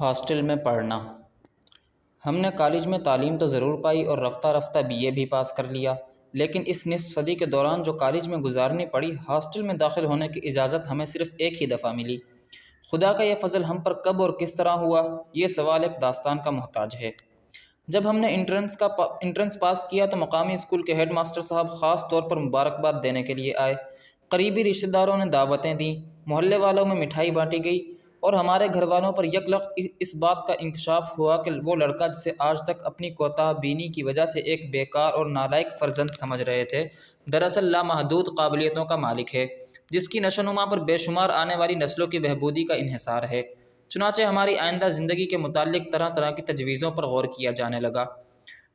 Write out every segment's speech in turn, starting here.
Hostel میں پڑھنا۔ ہم نے کالج میں تعلیم تو ضرور پائی اور رفتہ رفتہ بی اے بھی پاس کر لیا، لیکن اس نصف صدی کے دوران جو کالج میں گزارنی پڑی، ہاسٹل میں داخل ہونے کی اجازت ہمیں صرف ایک ہی دفعہ ملی۔ خدا کا یہ فضل ہم پر کب اور کس طرح ہوا، یہ سوال ایک داستان کا محتاج ہے۔ جب ہم نے انٹرنس کا انٹرنس پاس کیا تو مقامی اسکول کے ہیڈ ماسٹر صاحب خاص طور پر مبارکباد دینے کے لیے آئے۔ قریبی رشتہ داروں نے دعوتیں دیں، محلے والوں میں مٹھائی بانٹی گئی اور ہمارے گھر والوں پر یک لخت اس بات کا انکشاف ہوا کہ وہ لڑکا جسے آج تک اپنی کوتاہ بینی کی وجہ سے ایک بیکار اور نالائق فرزند سمجھ رہے تھے، دراصل لامحدود قابلیتوں کا مالک ہے، جس کی نشو و نما پر بے شمار آنے والی نسلوں کی بہبودی کا انحصار ہے۔ چنانچہ ہماری آئندہ زندگی کے متعلق طرح طرح کی تجویزوں پر غور کیا جانے لگا۔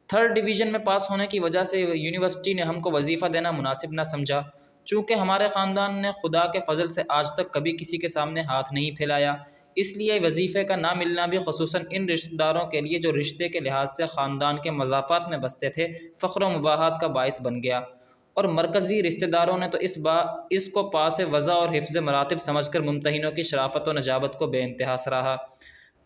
تھرڈ ڈویژن میں پاس ہونے کی وجہ سے یونیورسٹی نے ہم کو وظیفہ دینا مناسب نہ سمجھا۔ چونکہ ہمارے خاندان نے خدا کے فضل سے آج تک کبھی کسی کے سامنے ہاتھ نہیں پھیلایا، اس لیے وظیفے کا نہ ملنا بھی خصوصاً ان رشتہ داروں کے لیے جو رشتے کے لحاظ سے خاندان کے مضافات میں بستے تھے فخر و مباحات کا باعث بن گیا۔ اور مرکزی رشتہ داروں نے تو اس با، اس کو پاس وضع اور حفظ مراتب سمجھ کر ممتحنوں کی شرافت و نجابت کو بے انتہا سراہا۔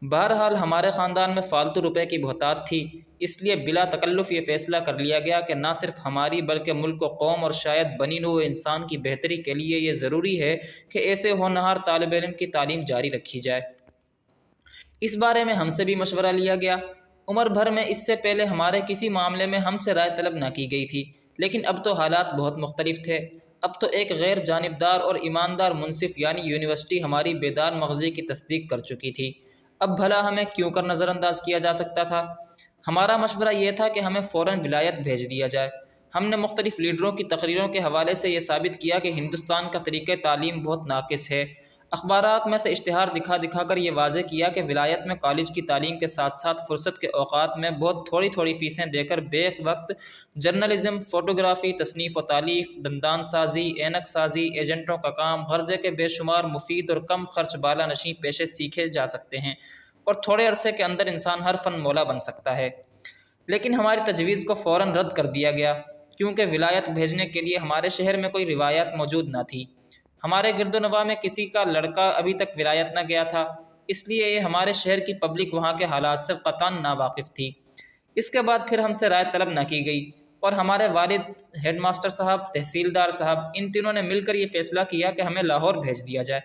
بہرحال ہمارے خاندان میں فالتو روپے کی بہتات تھی، اس لیے بلا تکلف یہ فیصلہ کر لیا گیا کہ نہ صرف ہماری بلکہ ملک و قوم اور شاید بنی نو انسان کی بہتری کے لیے یہ ضروری ہے کہ ایسے ہونہار طالب علم کی تعلیم جاری رکھی جائے۔ اس بارے میں ہم سے بھی مشورہ لیا گیا۔ عمر بھر میں اس سے پہلے ہمارے کسی معاملے میں ہم سے رائے طلب نہ کی گئی تھی، لیکن اب تو حالات بہت مختلف تھے۔ اب تو ایک غیر جانبدار اور ایماندار منصف یعنی یونیورسٹی ہماری بیدار مغزی کی تصدیق کر چکی تھی۔ اب بھلا ہمیں کیوں کر نظر انداز کیا جا سکتا تھا؟ ہمارا مشورہ یہ تھا کہ ہمیں فوراً ولایت بھیج دیا جائے۔ ہم نے مختلف لیڈروں کی تقریروں کے حوالے سے یہ ثابت کیا کہ ہندوستان کا طریقہ تعلیم بہت ناقص ہے۔ اخبارات میں سے اشتہار دکھا دکھا کر یہ واضح کیا کہ ولایت میں کالج کی تعلیم کے ساتھ ساتھ فرصت کے اوقات میں بہت تھوڑی تھوڑی فیسیں دے کر بیک وقت جرنلزم، فوٹوگرافی، تصنیف و تعلیف دندان سازی، اینک سازی، ایجنٹوں کا کام غرضے کے بے شمار مفید اور کم خرچ بالا نشیں پیشے سیکھے جا سکتے ہیں اور تھوڑے عرصے کے اندر انسان ہر فن مولا بن سکتا ہے۔ لیکن ہماری تجویز کو فوراً رد کر دیا گیا، کیونکہ ولایت بھیجنے کے لیے ہمارے شہر میں کوئی روایت موجود نہ تھی۔ ہمارے گرد و نواح میں کسی کا لڑکا ابھی تک ولایت نہ گیا تھا، اس لیے یہ ہمارے شہر کی پبلک وہاں کے حالات سے قطان نا واقف تھی۔ اس کے بعد پھر ہم سے رائے طلب نہ کی گئی اور ہمارے والد، ہیڈ ماسٹر صاحب، تحصیلدار صاحب، ان تینوں نے مل کر یہ فیصلہ کیا کہ ہمیں لاہور بھیج دیا جائے۔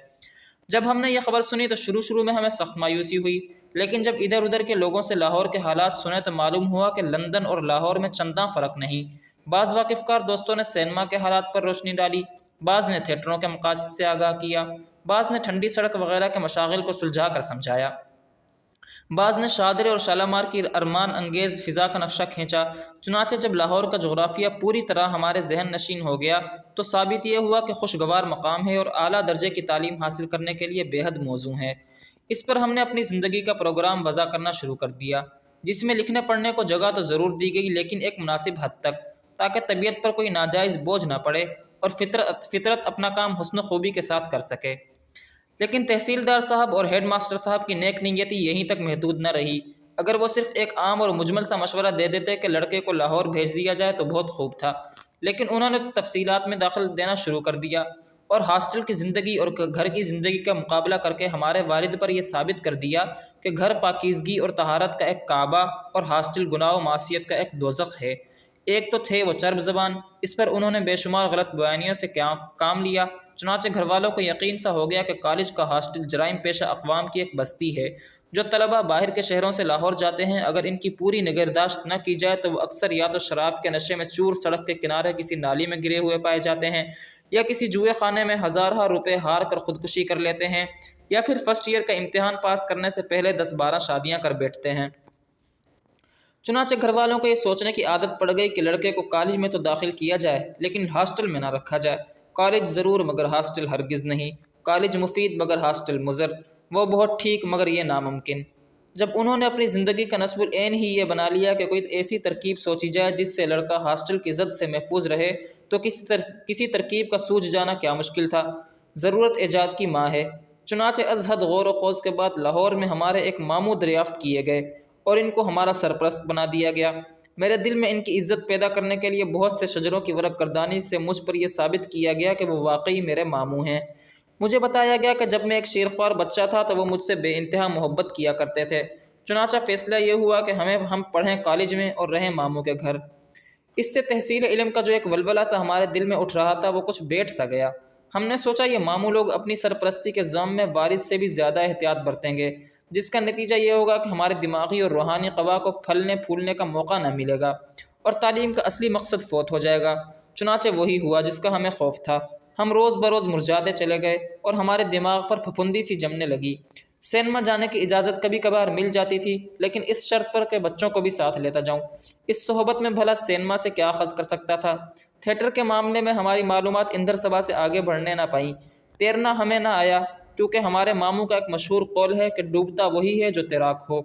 جب ہم نے یہ خبر سنی تو شروع شروع میں ہمیں سخت مایوسی ہوئی، لیکن جب ادھر ادھر کے لوگوں سے لاہور کے حالات سنے تو معلوم ہوا کہ لندن اور لاہور میں چنداں فرق نہیں۔ بعض واقف کار دوستوں نے سینما کے حالات پر روشنی ڈالی۔ بعض نے تھیٹروں کے مقاصد سے آگاہ کیا، بعض نے ٹھنڈی سڑک وغیرہ کے مشاغل کو سلجھا کر سمجھایا۔ بعض نے شادر اور شالامار کی ارمان انگیز فضا کا نقشہ کھینچا۔ چنانچہ جب لاہور کا جغرافیہ پوری طرح ہمارے ذہن نشین ہو گیا، تو ثابت یہ ہوا کہ خوشگوار مقام ہے اور اعلیٰ درجے کی تعلیم حاصل کرنے کے لیے بے حد موزوں ہے اس پر ہم نے اپنی زندگی کا پروگرام وضع کرنا شروع کر دیا۔ جس میں لکھنے پڑھنے کو جگہ تو ضرور دی گئی، لیکن ایک مناسب حد تک، تاکہ طبیعت پر کوئی ناجائز بوجھ نہ پڑے۔ اور فطرت فطرت اپنا کام حسن و خوبی کے ساتھ کر سکے۔ لیکن تحصیلدار صاحب اور ہیڈ ماسٹر صاحب کی نیک نیتی یہیں تک محدود نہ رہی۔ اگر وہ صرف ایک عام اور مجمل سا مشورہ دے دیتے کہ لڑکے کو لاہور بھیج دیا جائے تو بہت خوب تھا۔ لیکن انہوں نے تفصیلات میں داخل دینا شروع کر دیا اور ہاسٹل کی زندگی اور گھر کی زندگی کا مقابلہ کر کے ہمارے والد پر یہ ثابت کر دیا کہ گھر پاکیزگی اور تہارت کا ایک کعبہ اور ہاسٹل گناہ و معاشیت کا ایک دوزخ ہے۔ ایک تو تھے وہ چرب زبان، اس پر انہوں نے بے شمار غلط بیانیوں سے کیا کام لیا۔ چنانچہ گھر والوں کو یقین سا ہو گیا کہ کالج کا ہاسٹل جرائم پیشہ اقوام کی ایک بستی ہے۔ جو طلبہ باہر کے شہروں سے لاہور جاتے ہیں، اگر ان کی پوری نگہداشت نہ کی جائے تو وہ اکثر یا تو شراب کے نشے میں چور سڑک کے کنارے کسی نالی میں گرے ہوئے پائے جاتے ہیں، یا کسی جوئے خانے میں ہزارہ روپے ہار کر خودکشی کر لیتے ہیں، یا پھر فرسٹ ایئر کا امتحان پاس کرنے سے پہلے دس بارہ شادیاں کر بیٹھتے ہیں۔ چنانچہ گھر والوں کو یہ سوچنے کی عادت پڑ گئی کہ لڑکے کو کالج میں تو داخل کیا جائے، لیکن ہاسٹل میں نہ رکھا جائے۔ کالج ضرور مگر ہاسٹل ہرگز نہیں۔ کالج مفید مگر ہاسٹل مضر۔ وہ بہت ٹھیک مگر یہ ناممکن۔ جب انہوں نے اپنی زندگی کا نصب العین ہی یہ بنا لیا کہ کوئی ایسی ترکیب سوچی جائے جس سے لڑکا ہاسٹل کی زد سے محفوظ رہے، تو کسی تر، کسی ترکیب کا سوچ جانا کیا مشکل تھا؟ ضرورت ایجاد کی ماں ہے۔ چنانچہ از حد غور و خوض کے بعد لاہور میں ہمارے ایک ماموں دریافت کیے گئے۔ اور ان کو ہمارا سرپرست بنا دیا گیا۔ میرے دل میں ان کی عزت پیدا کرنے کے لیے بہت سے شجروں کی ورق کردانی سے مجھ پر یہ ثابت کیا گیا کہ وہ واقعی میرے ماموں ہیں۔ مجھے بتایا گیا کہ جب میں ایک شیرخوار بچہ تھا تو وہ مجھ سے بے انتہا محبت کیا کرتے تھے۔ چنانچہ فیصلہ یہ ہوا کہ ہمیں ہم پڑھیں کالج میں اور رہیں ماموں کے گھر۔ اس سے تحصیل علم کا جو ایک ولولہ سا ہمارے دل میں اٹھ رہا تھا وہ کچھ بیٹھ سا گیا۔ ہم نے سوچا یہ ماموں لوگ اپنی سرپرستی کے ضم میں والد سے بھی زیادہ احتیاط برتیں گے۔ جس کا نتیجہ یہ ہوگا کہ ہمارے دماغی اور روحانی قوا کو پھلنے پھولنے کا موقع نہ ملے گا اور تعلیم کا اصلی مقصد فوت ہو جائے گا۔ چنانچہ وہی ہوا جس کا ہمیں خوف تھا۔ ہم روز بروز مرجاتے چلے گئے اور ہمارے دماغ پر پھپھندی سی جمنے لگی۔ سینما جانے کی اجازت کبھی کبھار مل جاتی تھی، لیکن اس شرط پر کہ بچوں کو بھی ساتھ لیتا جاؤں۔ اس صحبت میں بھلا سینما سے کیا خز کر سکتا تھا؟ تھیٹر کے معاملے میں ہماری معلومات اندر سبا سے آگے بڑھنے نہ پائیں۔ تیرنا ہمیں نہ آیا۔ کیونکہ ہمارے ماموں کا ایک مشہور قول ہے کہ ڈوبتا وہی ہے جو تیراک ہو۔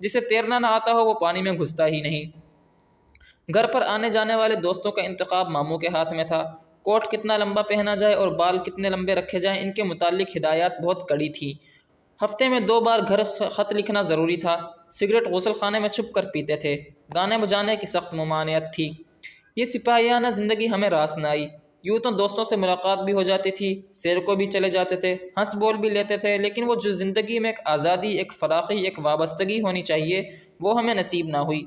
جسے تیرنا نہ آتا ہو، وہ پانی میں گھستا ہی نہیں۔ گھر پر آنے جانے والے دوستوں کا انتخاب ماموں کے ہاتھ میں تھا۔ کوٹ کتنا لمبا پہنا جائے اور بال کتنے لمبے رکھے جائیں، ان کے متعلق ہدایات بہت کڑی تھی۔ ہفتے میں دو بار گھر خط لکھنا ضروری تھا۔ سگریٹ غسل خانے میں چھپ کر پیتے تھے۔ گانے بجانے کی سخت ممانعت تھی۔ یہ سپاہیانہ زندگی ہمیں راس نہ آئی۔ یوں تو دوستوں سے ملاقات بھی ہو جاتی تھی، سیر کو بھی چلے جاتے تھے، ہنس بول بھی لیتے تھے، لیکن وہ جو زندگی میں ایک آزادی، ایک فراخی، ایک وابستگی ہونی چاہیے، وہ ہمیں نصیب نہ ہوئی۔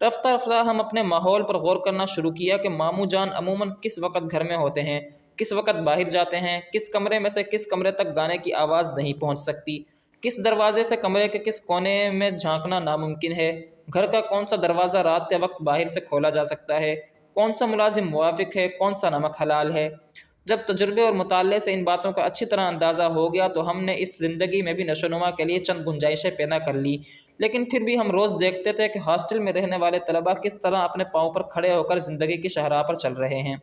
رفتہ رفتہ ہم اپنے ماحول پر غور کرنا شروع کیا کہ ماموں جان عموماً کس وقت گھر میں ہوتے ہیں، کس وقت باہر جاتے ہیں، کس کمرے میں سے کس کمرے تک گانے کی آواز نہیں پہنچ سکتی، کس دروازے سے کمرے کے کس کونے میں جھانکنا ناممکن ہے، گھر کا کون سا دروازہ رات کے وقت باہر سے کھولا جا سکتا ہے کون سا ملازم موافق ہے، کون سا نمک حلال ہے؟ جب تجربے اور مطالعے سے ان باتوں کا اچھی طرح اندازہ ہو گیا تو ہم نے اس زندگی میں بھی نشو نما کے لیے چند گنجائشیں پیدا کر لی۔ لیکن پھر بھی ہم روز دیکھتے تھے کہ ہاسٹل میں رہنے والے طلباء کس طرح اپنے پاؤں پر کھڑے ہو کر زندگی کی شاہراہ پر چل رہے ہیں۔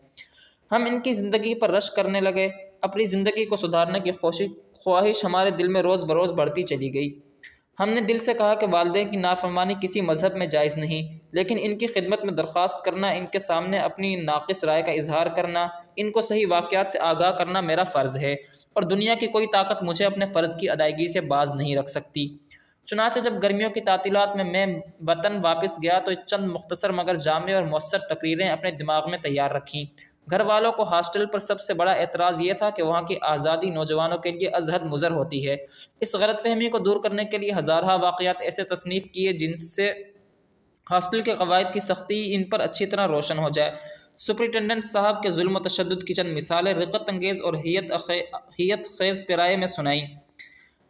ہم ان کی زندگی پر رش کرنے لگے، اپنی زندگی کو سدھارنے کی خواہش ہمارے دل میں روز بروز بڑھتی چلی گئی۔ ہم نے دل سے کہا کہ والدین کی نافرمانی کسی مذہب میں جائز نہیں، لیکن ان کی خدمت میں درخواست کرنا، ان کے سامنے اپنی ناقص رائے کا اظہار کرنا، ان کو صحیح واقعات سے آگاہ کرنا میرا فرض ہے۔ اور دنیا کی کوئی طاقت مجھے اپنے فرض کی ادائیگی سے باز نہیں رکھ سکتی۔ چنانچہ جب گرمیوں کی تعطیلات میں میں وطن واپس گیا تو چند مختصر مگر جامع اور مؤثر تقریریں اپنے دماغ میں تیار رکھیں۔ گھر والوں کو ہاسٹل پر سب سے بڑا اعتراض یہ تھا کہ وہاں کی آزادی نوجوانوں کے لیے ازحد مضر ہوتی ہے۔ اس غلط فہمی کو دور کرنے کے لیے ہزارہ واقعات ایسے تصنیف کیے جن سے ہاسٹل کے قواعد کی سختی ان پر اچھی طرح روشن ہو جائے۔ سپرنٹینڈنٹ صاحب کے ظلم و تشدد کی چند مثالیں رقت انگیز اور حیت حیت خیز پیرائے میں سنائیں۔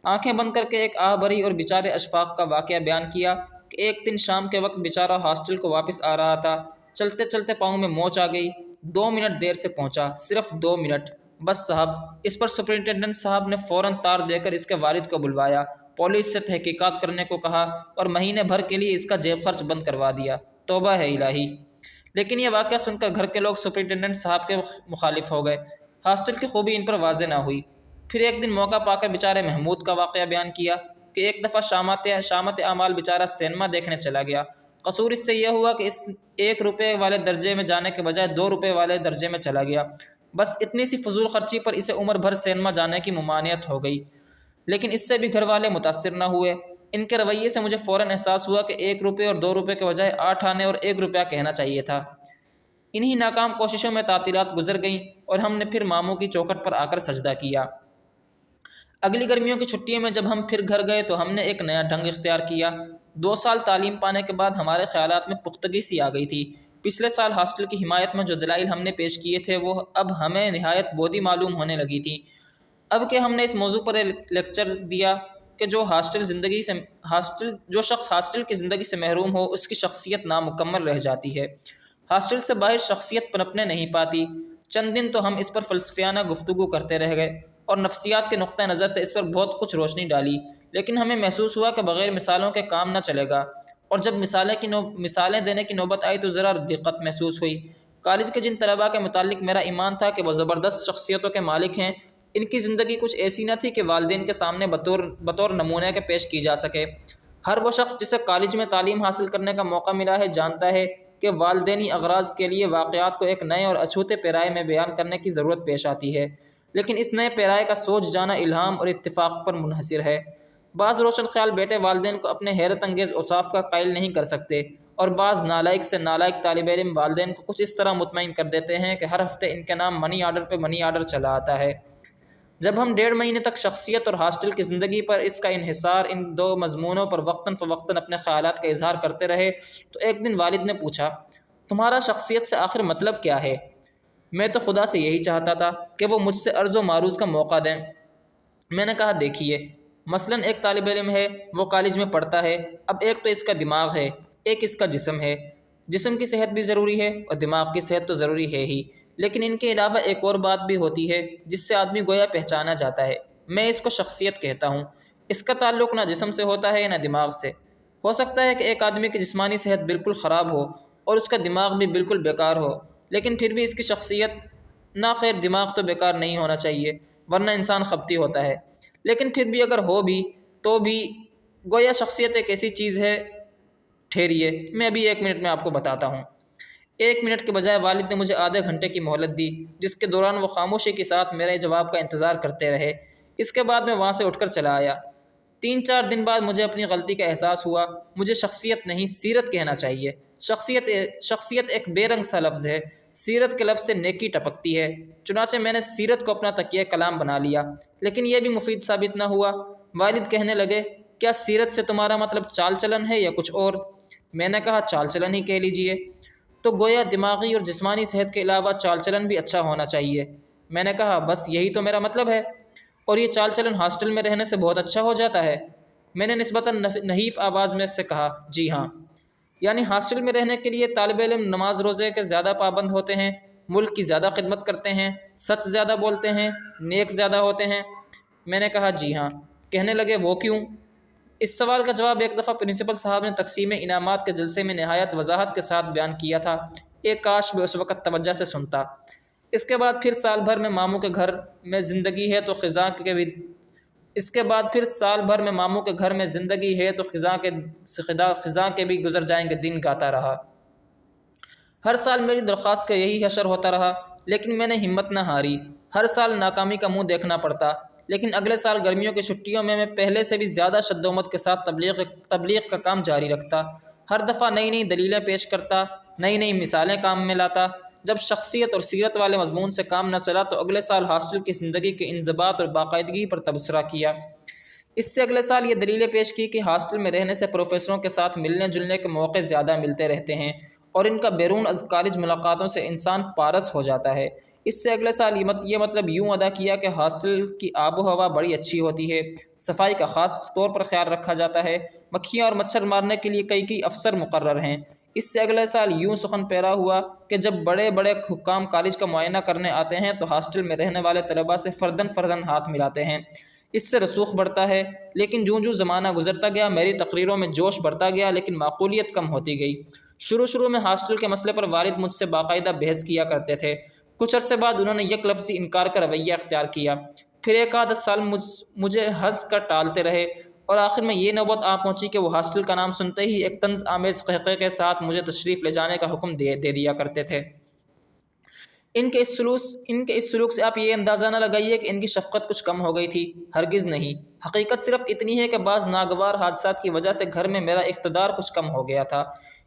آنکھیں بند کر کے ایک آہ بری اور بیچارے اشفاق کا واقعہ بیان کیا کہ ایک دن شام کے وقت بیچارہ ہاسٹل کو واپس آ رہا تھا۔ چلتے چلتے پاؤں میں موچ آ گئی۔ دو منٹ دیر سے پہنچا، صرف دو منٹ۔ بس صاحب، اس پر سپرنٹینڈنٹ صاحب نے فوراً تار دے کر اس کے والد کو بلوایا۔ پولیس سے تحقیقات کرنے کو کہا اور مہینے بھر کے لیے اس کا جیب خرچ بند کروا دیا۔ توبہ ہے الہی۔ لیکن یہ واقعہ سن کر گھر کے لوگ سپرنٹینڈنٹ صاحب کے مخالف ہو گئے۔ ہاسٹل کی خوبی ان پر واضح نہ ہوئی۔ پھر ایک دن موقع پا کر بیچارے محمود کا واقعہ بیان کیا کہ ایک دفعہ شامت شامت اعمال بیچارہ سینما دیکھنے چلا گیا۔ قصور اس سے یہ ہوا کہ اس ایک روپے والے درجے میں جانے کے بجائے دو روپے والے درجے میں چلا گیا۔ بس اتنی سی فضول خرچی پر اسے عمر بھر سینما جانے کی ممانعت ہو گئی۔ لیکن اس سے بھی گھر والے متاثر نہ ہوئے۔ ان کے رویے سے مجھے فوراً احساس ہوا کہ ایک روپے اور دو روپے کے بجائے آٹھ آنے اور ایک روپیہ کہنا چاہیے تھا۔ انہی ناکام کوششوں میں تعطیلات گزر گئیں اور ہم نے پھر ماموں کی چوکٹ پر آ کر سجدہ کیا۔ اگلی گرمیوں کی چھٹیوں میں جب ہم پھر گھر گئے تو ہم نے ایک نیا ڈھنگ اختیار کیا۔ دو سال تعلیم پانے کے بعد ہمارے خیالات میں پختگی سی آ گئی تھی۔ پچھلے سال ہاسٹل کی حمایت میں جو دلائل ہم نے پیش کیے تھے، وہ اب ہمیں نہایت بودی معلوم ہونے لگی تھی۔ اب کہ ہم نے اس موضوع پر لیکچر دیا کہ جو ہاسٹل زندگی سے، ہاسٹل، جو شخص ہاسٹل کی زندگی سے محروم ہو، اس کی شخصیت نامکمل رہ جاتی ہے۔ ہاسٹل سے باہر شخصیت پنپنے نہیں پاتی۔ چند دن تو ہم اس پر فلسفیانہ گفتگو کرتے رہ گئے اور نفسیات کے نقطۂ نظر سے اس پر بہت کچھ روشنی ڈالی۔ لیکن ہمیں محسوس ہوا کہ بغیر مثالوں کے کام نہ چلے گا۔ اور جب مثالیں کی نو، مثالیں دینے کی نوبت آئی تو ذرا دقت محسوس ہوئی۔ کالج کے جن طلباء کے متعلق میرا ایمان تھا کہ وہ زبردست شخصیتوں کے مالک ہیں، ان کی زندگی کچھ ایسی نہ تھی کہ والدین کے سامنے بطور بطور نمونے کے پیش کی جا سکے۔ ہر وہ شخص جسے کالج میں تعلیم حاصل کرنے کا موقع ملا ہے، جانتا ہے کہ والدینی اغراض کے لیے واقعات کو ایک نئے اور اچھوتے پیرائے میں بیان کرنے کی ضرورت پیش آتی ہے۔ لیکن اس نئے پیرائے کا سوچ جانا الہام اور اتفاق پر منحصر ہے۔ بعض روشن خیال بیٹے والدین کو اپنے حیرت انگیز اصاف کا قائل نہیں کر سکتے اور بعض نالائق سے نالائق طالب علم والدین کو کچھ اس طرح مطمئن کر دیتے ہیں کہ ہر ہفتے ان کے نام منی آرڈر پہ منی آرڈر چلا آتا ہے۔ جب ہم ڈیڑھ مہینے تک شخصیت اور ہاسٹل کی زندگی پر اس کا انحصار ان دو مضمونوں پر وقتاً فوقتاً اپنے خیالات کا اظہار کرتے رہے، تو ایک دن والد نے پوچھا، تمہارا شخصیت سے آخر مطلب کیا ہے؟ میں تو خدا سے یہی چاہتا تھا کہ وہ مجھ سے عرض و معروض کا موقع دیں۔ میں نے کہا، دیکھیے مثلاً ایک طالب علم ہے، وہ کالج میں پڑھتا ہے۔ اب ایک تو اس کا دماغ ہے، ایک اس کا جسم ہے۔ جسم کی صحت بھی ضروری ہے اور دماغ کی صحت تو ضروری ہے ہی۔ لیکن ان کے علاوہ ایک اور بات بھی ہوتی ہے، جس سے آدمی گویا پہچانا جاتا ہے۔ میں اس کو شخصیت کہتا ہوں۔ اس کا تعلق نہ جسم سے ہوتا ہے، نہ دماغ سے۔ ہو سکتا ہے کہ ایک آدمی کی جسمانی صحت بالکل خراب ہو اور اس کا دماغ بھی بالکل بیکار ہو، لیکن پھر بھی اس کی شخصیت، نہ خیر دماغ تو بیکار نہیں ہونا چاہیے، ورنہ انسان خبتی ہوتا ہے۔ لیکن پھر بھی اگر ہو بھی، تو بھی گویا شخصیت ایک ایسی چیز ہے، ٹھہریے۔ میں ابھی ایک منٹ میں آپ کو بتاتا ہوں۔ ایک منٹ کے بجائے والد نے مجھے آدھے گھنٹے کی مہلت دی، جس کے دوران وہ خاموشی کے ساتھ میرے جواب کا انتظار کرتے رہے۔ اس کے بعد میں وہاں سے اٹھ کر چلا آیا۔ تین چار دن بعد مجھے اپنی غلطی کا احساس ہوا۔ مجھے شخصیت نہیں، سیرت کہنا چاہیے۔ شخصیت شخصیت ایک بے رنگ سا لفظ ہے۔ سیرت کے لفظ سے نیکی ٹپکتی ہے۔ چنانچہ میں نے سیرت کو اپنا تکیہ کلام بنا لیا، لیکن یہ بھی مفید ثابت نہ ہوا۔ والد کہنے لگے، کیا سیرت سے تمہارا مطلب چال چلن ہے یا کچھ اور؟ میں نے کہا، چال چلن ہی کہہ لیجیے۔ تو گویا دماغی اور جسمانی صحت کے علاوہ چال چلن بھی اچھا ہونا چاہیے۔ میں نے کہا، بس یہی تو میرا مطلب ہے۔ اور یہ چال چلن ہاسٹل میں رہنے سے بہت اچھا ہو جاتا ہے۔ میں نے نسبتاً نحیف آواز میں سے کہا جی ہاں۔ یعنی ہاسٹل میں رہنے کے لیے طالب علم نماز روزے کے زیادہ پابند ہوتے ہیں، ملک کی زیادہ خدمت کرتے ہیں، سچ زیادہ بولتے ہیں، نیک زیادہ ہوتے ہیں۔ میں نے کہا جی ہاں۔ کہنے لگے، وہ کیوں؟ اس سوال کا جواب ایک دفعہ پرنسپل صاحب نے تقسیم انعامات کے جلسے میں نہایت وضاحت کے ساتھ بیان کیا تھا۔ ایک کاش بھی اس وقت توجہ سے سنتا۔ اس کے بعد پھر سال بھر میں ماموں کے گھر میں زندگی ہے تو خزاں کے بھی اس کے بعد پھر سال بھر میں ماموں کے گھر میں زندگی ہے تو خزاں کے خزاں کے بھی گزر جائیں گے، دن گاتا رہا۔ ہر سال میری درخواست کا یہی حشر ہوتا رہا، لیکن میں نے ہمت نہ ہاری۔ ہر سال ناکامی کا منہ دیکھنا پڑتا، لیکن اگلے سال گرمیوں کی چھٹیوں میں میں پہلے سے بھی زیادہ شد و مت کے ساتھ تبلیغ تبلیغ کا کام جاری رکھتا۔ ہر دفعہ نئی نئی دلیلیں پیش کرتا، نئی نئی مثالیں کام میں لاتا۔ جب شخصیت اور سیرت والے مضمون سے کام نہ چلا تو اگلے سال ہاسٹل کی زندگی کے انضباط اور باقاعدگی پر تبصرہ کیا۔ اس سے اگلے سال یہ دلیلیں پیش کی کہ ہاسٹل میں رہنے سے پروفیسروں کے ساتھ ملنے جلنے کے موقع زیادہ ملتے رہتے ہیں اور ان کا بیرون از کالج ملاقاتوں سے انسان پارس ہو جاتا ہے۔ اس سے اگلے سال یہ مطلب یوں ادا کیا کہ ہاسٹل کی آب و ہوا بڑی اچھی ہوتی ہے، صفائی کا خاص طور پر خیال رکھا جاتا ہے، مکھیاں اور مچھر مارنے کے لیے کئی کئی افسر مقرر ہیں۔ اس سے اگلے سال یوں سخن پیرا ہوا کہ جب بڑے بڑے حکام کالج کا معائنہ کرنے آتے ہیں تو ہاسٹل میں رہنے والے طلباء سے فردن فردن ہاتھ ملاتے ہیں۔ اس سے رسوخ بڑھتا ہے، لیکن جوں جوں زمانہ گزرتا گیا، میری تقریروں میں جوش بڑھتا گیا، لیکن معقولیت کم ہوتی گئی۔ شروع شروع میں ہاسٹل کے مسئلے پر والد مجھ سے باقاعدہ بحث کیا کرتے تھے۔ کچھ عرصے بعد انہوں نے یک لفظی انکار کا رویہ اختیار کیا۔ پھر ایک آدھ سال مجھ، مجھے ہنس کر ٹالتے رہے۔ اور آخر میں یہ نوبت آ پہنچی کہ وہ ہاسٹل کا نام سنتے ہی ایک طنز آمیز قہقے کے ساتھ مجھے تشریف لے جانے کا حکم دے دے دیا کرتے تھے۔ ان کے اس سلوک ان کے اس سلوک سے آپ یہ اندازہ نہ لگائیے کہ ان کی شفقت کچھ کم ہو گئی تھی۔ ہرگز نہیں۔ حقیقت صرف اتنی ہے کہ بعض ناگوار حادثات کی وجہ سے گھر میں میرا اقتدار کچھ کم ہو گیا تھا۔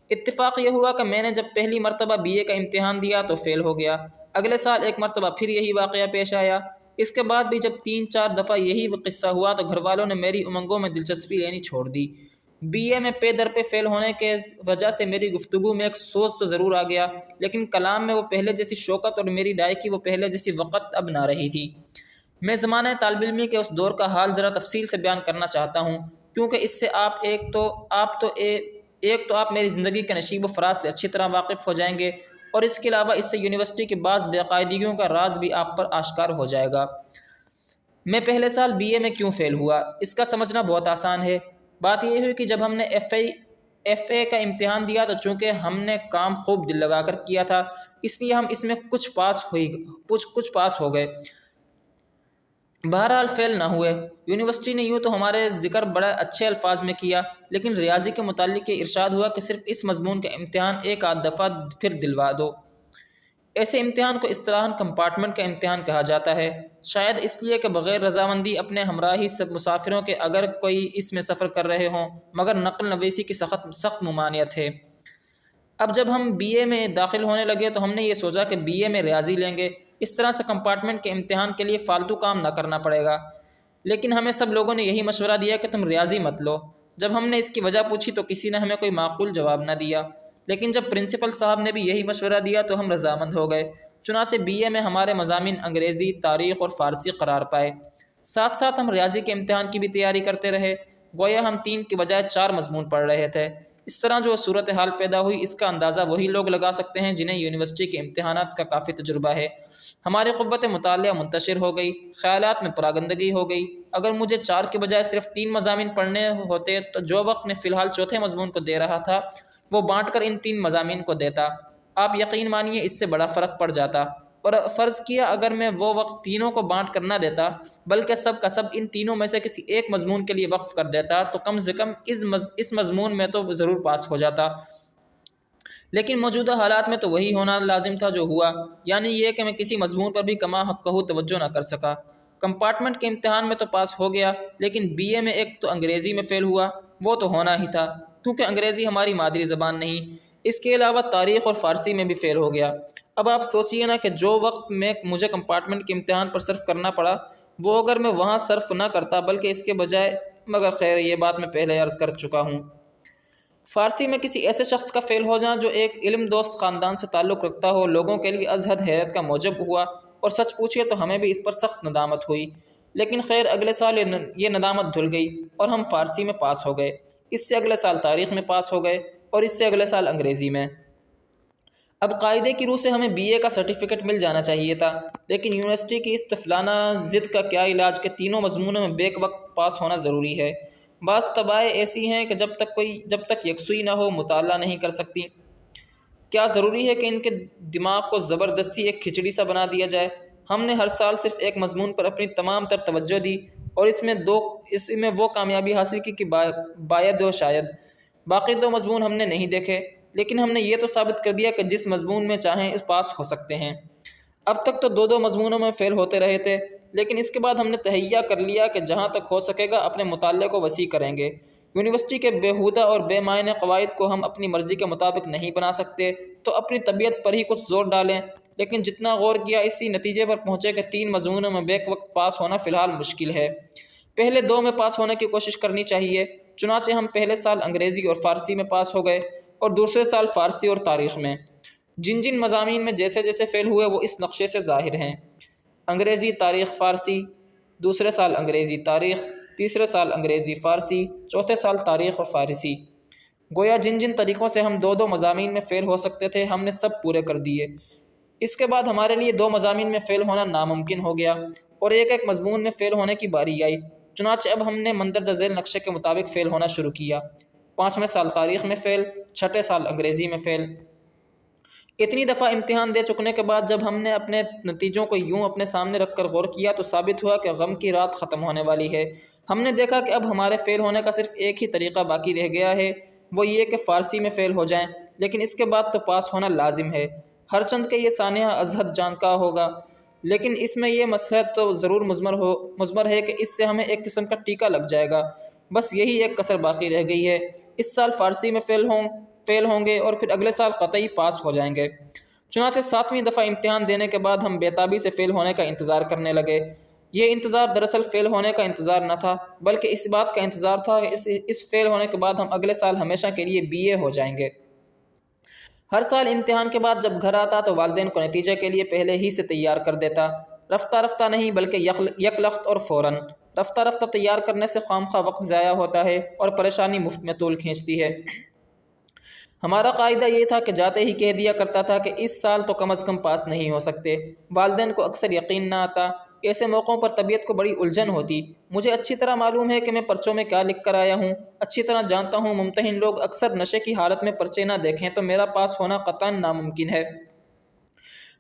اتفاق یہ ہوا کہ میں نے جب پہلی مرتبہ بی اے کا امتحان دیا تو فیل ہو گیا۔ اگلے سال ایک مرتبہ پھر یہی واقعہ پیش آیا۔ اس کے بعد بھی جب تین چار دفعہ یہی قصہ ہوا تو گھر والوں نے میری امنگوں میں دلچسپی لینی چھوڑ دی۔ بی اے میں پے در پہ فیل ہونے کے وجہ سے میری گفتگو میں ایک سوچ تو ضرور آ گیا، لیکن کلام میں وہ پہلے جیسی شوکت اور میری کی وہ پہلے جیسی وقت اب نہ رہی تھی۔ میں زمانہ طالب علمی کے اس دور کا حال ذرا تفصیل سے بیان کرنا چاہتا ہوں، کیونکہ اس سے آپ ایک تو، آپ تو ایک تو آپ میری زندگی کے نشیب و فراز سے اچھی طرح واقف ہو جائیں گے اور اس کے علاوہ اس سے یونیورسٹی کے بعض باقاعدگیوں کا راز بھی آپ پر آشکار ہو جائے گا۔ میں پہلے سال بی اے میں کیوں فیل ہوا؟ اس کا سمجھنا بہت آسان ہے۔ بات یہ ہوئی کہ جب ہم نے ایف اے ایف اے کا امتحان دیا تو چونکہ ہم نے کام خوب دل لگا کر کیا تھا، اس لیے ہم اس میں کچھ پاس ہوئی، کچھ کچھ پاس ہو گئے۔ بہرحال فیل نہ ہوئے۔ یونیورسٹی نے یوں تو ہمارے ذکر بڑا اچھے الفاظ میں کیا، لیکن ریاضی کے متعلق یہ ارشاد ہوا کہ صرف اس مضمون کا امتحان ایک آدھ دفعہ پھر دلوا دو۔ ایسے امتحان کو اصطلاح کمپارٹمنٹ کا امتحان کہا جاتا ہے۔ شاید اس لیے کہ بغیر رضامندی اپنے ہمراہی سب مسافروں کے اگر کوئی اس میں سفر کر رہے ہوں، مگر نقل نویسی کی سخت سخت ممانعت ہے۔ اب جب ہم بی اے میں داخل ہونے لگے تو ہم نے یہ سوچا کہ بی اے میں ریاضی لیں گے۔ اس طرح سے کمپارٹمنٹ کے امتحان کے لیے فالتو کام نہ کرنا پڑے گا۔ لیکن ہمیں سب لوگوں نے یہی مشورہ دیا کہ تم ریاضی مت لو۔ جب ہم نے اس کی وجہ پوچھی تو کسی نے ہمیں کوئی معقول جواب نہ دیا۔ لیکن جب پرنسپل صاحب نے بھی یہی مشورہ دیا تو ہم رضامند ہو گئے۔ چنانچہ بی اے میں ہمارے مضامین انگریزی، تاریخ اور فارسی قرار پائے۔ ساتھ ساتھ ہم ریاضی کے امتحان کی بھی تیاری کرتے رہے۔ گویا ہم تین کے بجائے چار مضمون پڑھ رہے تھے۔ اس طرح جو صورت حال پیدا ہوئی، اس کا اندازہ وہی لوگ لگا سکتے ہیں جنہیں یونیورسٹی کے امتحانات کا کافی تجربہ ہے۔ ہماری قوت مطالعہ منتشر ہو گئی، خیالات میں پراگندگی ہو گئی۔ اگر مجھے چار کے بجائے صرف تین مضامین پڑھنے ہوتے تو جو وقت میں فی الحال چوتھے مضمون کو دے رہا تھا، وہ بانٹ کر ان تین مضامین کو دیتا۔ آپ یقین مانیے، اس سے بڑا فرق پڑ جاتا۔ اور فرض کیا اگر میں وہ وقت تینوں کو بانٹ کر نہ دیتا، بلکہ سب کا سب ان تینوں میں سے کسی ایک مضمون کے لیے وقف کر دیتا، تو کم سے کم اس اس مضمون میں تو ضرور پاس ہو جاتا۔ لیکن موجودہ حالات میں تو وہی ہونا لازم تھا جو ہوا یعنی یہ کہ میں کسی مضمون پر بھی کما حق کہو توجہ نہ کر سکا۔ کمپارٹمنٹ کے امتحان میں تو پاس ہو گیا، لیکن بی اے میں ایک تو انگریزی میں فیل ہوا، وہ تو ہونا ہی تھا۔ کیونکہ انگریزی ہماری مادری زبان نہیں اس کے علاوہ تاریخ اور فارسی میں بھی فیل ہو گیا۔ اب آپ سوچئے نا کہ جو وقت میں مجھے کمپارٹمنٹ کے امتحان پر صرف کرنا پڑا، وہ اگر میں وہاں صرف نہ کرتا، بلکہ اس کے بجائے، مگر خیر، یہ بات میں پہلے عرض کر چکا ہوں۔ فارسی میں کسی ایسے شخص کا فیل ہو جانا جو ایک علم دوست خاندان سے تعلق رکھتا ہو، لوگوں کے لیے ازحد حیرت کا موجب ہوا۔ اور سچ پوچھے تو ہمیں بھی اس پر سخت ندامت ہوئی۔ لیکن خیر، اگلے سال یہ ندامت دھل گئی اور ہم فارسی میں پاس ہو گئے۔ اس سے اگلے سال تاریخ میں پاس ہو گئے۔ اور اس سے اگلے سال انگریزی میں۔ اب قاعدے کی روح سے ہمیں بی اے کا سرٹیفکیٹ مل جانا چاہیے تھا، لیکن یونیورسٹی کی اس طفلانہ ضد کا کیا علاج کہ تینوں مضمونوں میں بیک وقت پاس ہونا ضروری ہے۔ بعض طبائیں ایسی ہیں کہ جب تک کوئی، جب تک یکسوئی نہ ہو، مطالعہ نہیں کر سکتی۔ کیا ضروری ہے کہ ان کے دماغ کو زبردستی ایک کھچڑی سا بنا دیا جائے؟ ہم نے ہر سال صرف ایک مضمون پر اپنی تمام تر توجہ دی اور اس میں دو، اس میں وہ کامیابی حاصل کی کہ باید و شاید۔ باقی دو مضمون ہم نے نہیں دیکھے، لیکن ہم نے یہ تو ثابت کر دیا کہ جس مضمون میں چاہیں اس پاس ہو سکتے ہیں۔ اب تک تو دو دو مضمونوں میں فیل ہوتے رہے تھے، لیکن اس کے بعد ہم نے تہیا کر لیا کہ جہاں تک ہو سکے گا اپنے مطالعے کو وسیع کریں گے۔ یونیورسٹی کے بےحودہ اور بے معنی قواعد کو ہم اپنی مرضی کے مطابق نہیں بنا سکتے، تو اپنی طبیعت پر ہی کچھ زور ڈالیں۔ لیکن جتنا غور کیا اسی نتیجے پر پہنچے کہ تین مضمونوں میں بیک وقت پاس ہونا فی الحال مشکل ہے۔ پہلے دو میں پاس ہونے کی کوشش کرنی چاہیے چنانچہ ہم پہلے سال انگریزی اور فارسی میں پاس ہو گئے اور دوسرے سال فارسی اور تاریخ میں۔ جن جن مضامین میں جیسے جیسے فیل ہوئے وہ اس نقشے سے ظاہر ہیں۔ انگریزی تاریخ فارسی، دوسرے سال انگریزی تاریخ، تیسرے سال انگریزی فارسی، چوتھے سال تاریخ اور فارسی۔ گویا جن جن طریقوں سے ہم دو دو مضامین میں فیل ہو سکتے تھے، ہم نے سب پورے کر دیے۔ اس کے بعد ہمارے لیے دو مضامین میں فیل ہونا ناممکن ہو گیا اور ایک ایک مضمون میں فیل ہونے کی باری آئی۔ چنانچہ اب ہم نے مندر ذیل نقشے کے مطابق فیل ہونا شروع کیا۔ پانچویں سال تاریخ میں فیل، چھٹے سال انگریزی میں فیل۔ اتنی دفعہ امتحان دے چکنے کے بعد جب ہم نے اپنے نتیجوں کو یوں اپنے سامنے رکھ کر غور کیا تو ثابت ہوا کہ غم کی رات ختم ہونے والی ہے۔ ہم نے دیکھا کہ اب ہمارے فیل ہونے کا صرف ایک ہی طریقہ باقی رہ گیا ہے، وہ یہ کہ فارسی میں فیل ہو جائیں، لیکن اس کے بعد تو پاس ہونا لازم ہے۔ ہر چند کے یہ سانحہ ازحد جانکا ہوگا۔ لیکن اس میں یہ مسئلہ تو ضرور مضمر ہو، مضمر ہے کہ اس سے ہمیں ایک قسم کا ٹیکہ لگ جائے گا۔ بس یہی ایک کثر باقی رہ گئی ہے۔ اس سال فارسی میں فیل ہوں فیل ہوں گے اور پھر اگلے سال قطعی پاس ہو جائیں گے۔ چنانچہ ساتویں دفعہ امتحان دینے کے بعد ہم بیتابی سے فیل ہونے کا انتظار کرنے لگے۔ یہ انتظار دراصل فیل ہونے کا انتظار نہ تھا، بلکہ اس بات کا انتظار تھا کہ اس اس فیل ہونے کے بعد ہم اگلے سال ہمیشہ کے لیے بی اے ہو جائیں گے۔ ہر سال امتحان کے بعد جب گھر آتا تو والدین کو نتیجے کے لیے پہلے ہی سے تیار کر دیتا۔ رفتہ رفتہ نہیں بلکہ یک لخت اور فوراً۔ رفتہ رفتہ تیار کرنے سے خام خواہ وقت ضائع ہوتا ہے اور پریشانی مفت میں طول کھینچتی ہے۔ ہمارا قاعدہ یہ تھا کہ جاتے ہی کہہ دیا کرتا تھا کہ اس سال تو کم از کم پاس نہیں ہو سکتے۔ والدین کو اکثر یقین نہ آتا۔ ایسے موقعوں پر طبیعت کو بڑی الجھن ہوتی۔ مجھے اچھی طرح معلوم ہے کہ میں پرچوں میں کیا لکھ کر آیا ہوں۔ اچھی طرح جانتا ہوں، ممتحن لوگ اکثر نشے کی حالت میں پرچے نہ دیکھیں تو میرا پاس ہونا قطن ناممکن ہے۔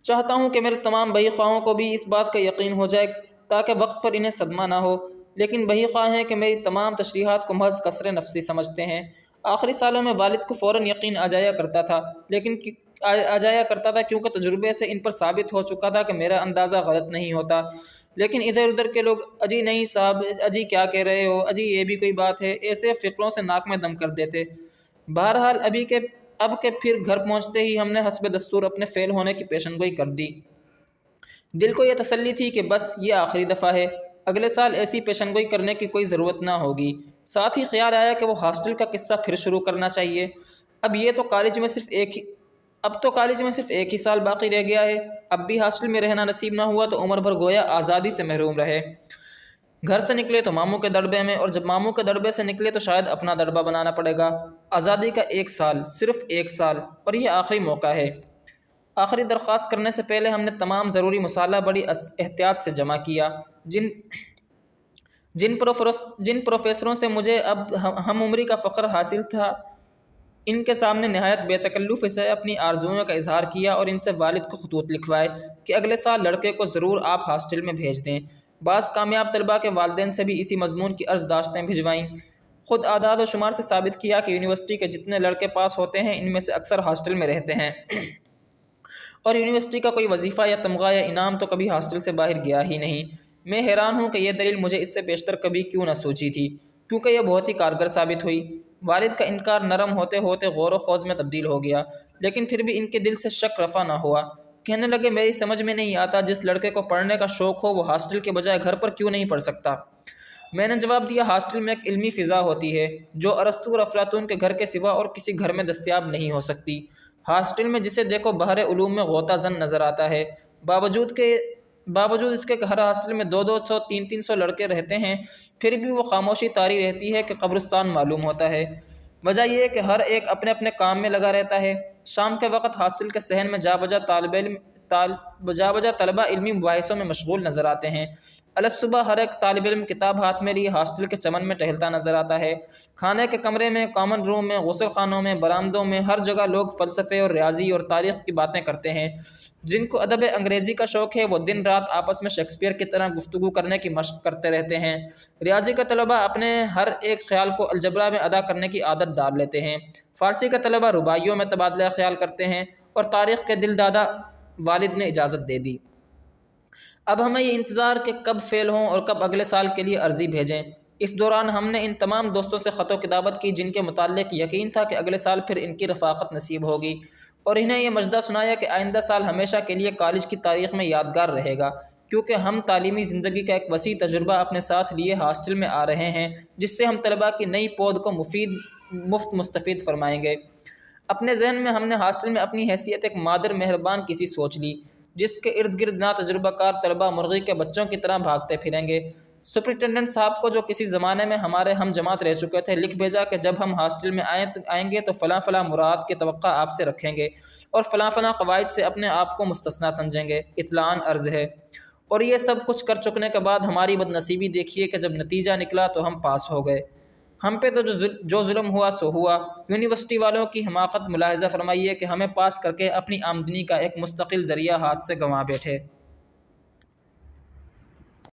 چاہتا ہوں کہ میرے تمام بہی خواہوں کو بھی اس بات کا یقین ہو جائے تاکہ وقت پر انہیں صدمہ نہ ہو۔ لیکن بہی خواہ ہیں کہ میری تمام تشریحات کو محض کثر نفسی سمجھتے ہیں۔ آخری سالوں میں والد کو فوراً یقین آ جایا کرتا تھا، لیکن آ جایا کرتا تھا کیونکہ تجربے سے ان پر ثابت ہو چکا تھا کہ میرا اندازہ غلط نہیں ہوتا۔ لیکن ادھر ادھر کے لوگ، اجی نہیں صاحب، اجی کیا کہہ رہے ہو؟ اجی یہ بھی کوئی بات ہے۔ ایسے فکروں سے ناک میں دم کر دیتے۔ بہرحال ابھی کے، اب کے پھر گھر پہنچتے ہی ہم نے حسب دستور اپنے فیل ہونے کی پیشن گوئی کر دی۔ دل کو یہ تسلی تھی کہ بس یہ آخری دفعہ ہے۔ اگلے سال ایسی پیشن گوئی کرنے کی کوئی ضرورت نہ ہوگی۔ ساتھ ہی خیال آیا کہ وہ ہاسٹل کا قصہ پھر شروع کرنا چاہیے۔ اب یہ تو کالج میں صرف ایک ہی اب تو کالج میں صرف ایک ہی سال باقی رہ گیا ہے۔ اب بھی ہاسٹل میں رہنا نصیب نہ ہوا تو عمر بھر گویا آزادی سے محروم رہے۔ گھر سے نکلے تو ماموں کے دربے میں اور جب ماموں کے دربے سے نکلے تو شاید اپنا دربہ بنانا پڑے گا۔ آزادی کا ایک سال، صرف ایک سال، اور یہ آخری موقع ہے۔ آخری درخواست کرنے سے پہلے ہم نے تمام ضروری مسالہ بڑی احتیاط سے جمع کیا۔ جن جن پروفرس، جن پروفیسروں سے مجھے اب ہم عمری کا فخر حاصل تھا ان کے سامنے نہایت بے تکلف سے اپنی آرزوؤں کا اظہار کیا اور ان سے والد کو خطوط لکھوائے کہ اگلے سال لڑکے کو ضرور آپ ہاسٹل میں بھیج دیں۔ بعض کامیاب طلباء کے والدین سے بھی اسی مضمون کی عرض داشتیں بھجوائیں۔ خود اعداد و شمار سے ثابت کیا کہ یونیورسٹی کے جتنے لڑکے پاس ہوتے ہیں، ان میں سے اکثر ہاسٹل میں رہتے ہیں۔ اور یونیورسٹی کا کوئی وظیفہ یا تمغہ یا انعام تو کبھی ہاسٹل سے باہر گیا ہی نہیں۔ میں حیران ہوں کہ یہ دلیل مجھے اس سے بیشتر کبھی کیوں نہ سوچی تھی، کیونکہ یہ بہت ہی کارگر ثابت ہوئی۔ والد کا انکار نرم ہوتے ہوتے غور و خوض میں تبدیل ہو گیا، لیکن پھر بھی ان کے دل سے شک رفع نہ ہوا۔ کہنے لگے، میری سمجھ میں نہیں آتا جس لڑکے کو پڑھنے کا شوق ہو، وہ ہاسٹل کے بجائے گھر پر کیوں نہیں پڑھ سکتا۔ میں نے جواب دیا ہاسٹل میں ایک علمی فضا ہوتی ہے، جو ارستو اور افلاطون کے گھر کے سوا اور کسی گھر میں دستیاب نہیں ہو سکتی۔ ہاسٹل میں جسے دیکھو بحر علوم میں غوطہ زن نظر آتا ہے۔ باوجود کے باوجود اس کے کہ ہر ہاسٹل میں دو دو سو، تین تین سو لڑکے رہتے ہیں، پھر بھی وہ خاموشی طاری رہتی ہے کہ قبرستان معلوم ہوتا ہے۔ وجہ یہ ہے کہ ہر ایک اپنے اپنے کام میں لگا رہتا ہے۔ شام کے وقت ہاسٹل کے صحن میں جا بجا طالب علم بجا بجا طلبہ علمی مباحثوں میں مشغول نظر آتے ہیں۔ الصبح ہر ایک طالب علم کتاب ہاتھ میں لیے ہاسٹل کے چمن میں ٹہلتا نظر آتا ہے۔ کھانے کے کمرے میں کامن روم میں غسل خانوں میں، برآمدوں میں، ہر جگہ لوگ فلسفے اور ریاضی اور تاریخ کی باتیں کرتے ہیں۔ جن کو ادب انگریزی کا شوق ہے، وہ دن رات آپس میں شیکسپیئر کی طرح گفتگو کرنے کی مشق کرتے رہتے ہیں۔ ریاضی کا طلبہ اپنے ہر ایک خیال کو الجبرا میں ادا کرنے کی عادت ڈال لیتے ہیں۔ فارسی کا طلبہ ربائیوں میں تبادلہ خیال کرتے ہیں اور تاریخ کے دل دادا والد نے اجازت دے دی۔ اب ہمیں یہ انتظار کہ کب فیل ہوں اور کب اگلے سال کے لیے عرضی بھیجیں۔ اس دوران ہم نے ان تمام دوستوں سے خط و کتابت کی جن کے متعلق یقین تھا کہ اگلے سال پھر ان کی رفاقت نصیب ہوگی۔ اور انہیں یہ مجدہ سنایا کہ آئندہ سال ہمیشہ کے لیے کالج کی تاریخ میں یادگار رہے گا، کیونکہ ہم تعلیمی زندگی کا ایک وسیع تجربہ اپنے ساتھ لیے ہاسٹل میں آ رہے ہیں، جس سے ہم طلباء کی نئی پود کو مفید، مفت مستفید فرمائیں گے۔ اپنے ذہن میں ہم نے ہاسٹل میں اپنی حیثیت ایک مادر مہربان کسی سوچ لی۔ جس کے ارد گرد نا تجربہ کار طلبہ مرغی کے بچوں کی طرح بھاگتے پھریں گے۔ سپرنٹینڈنٹ صاحب کو جو کسی زمانے میں ہمارے ہم جماعت رہ چکے تھے، لکھ بھیجا کہ جب ہم ہاسٹل میں آئیں آئیں گے تو فلاں فلاں مراد کی توقع آپ سے رکھیں گے اور فلاں فلاں قواعد سے اپنے آپ کو مستثنا سمجھیں گے۔ اطلاع عرض ہے۔ اور یہ سب کچھ کر چکنے کے بعد ہماری بد نصیبی دیکھیے کہ جب نتیجہ نکلا تو ہم پاس ہو گئے۔ ہم پہ تو جو ظلم ہوا سو ہوا۔ یونیورسٹی والوں کی حماقت ملاحظہ فرمائیے کہ ہمیں پاس کر کے اپنی آمدنی کا ایک مستقل ذریعہ ہاتھ سے گنوا بیٹھے۔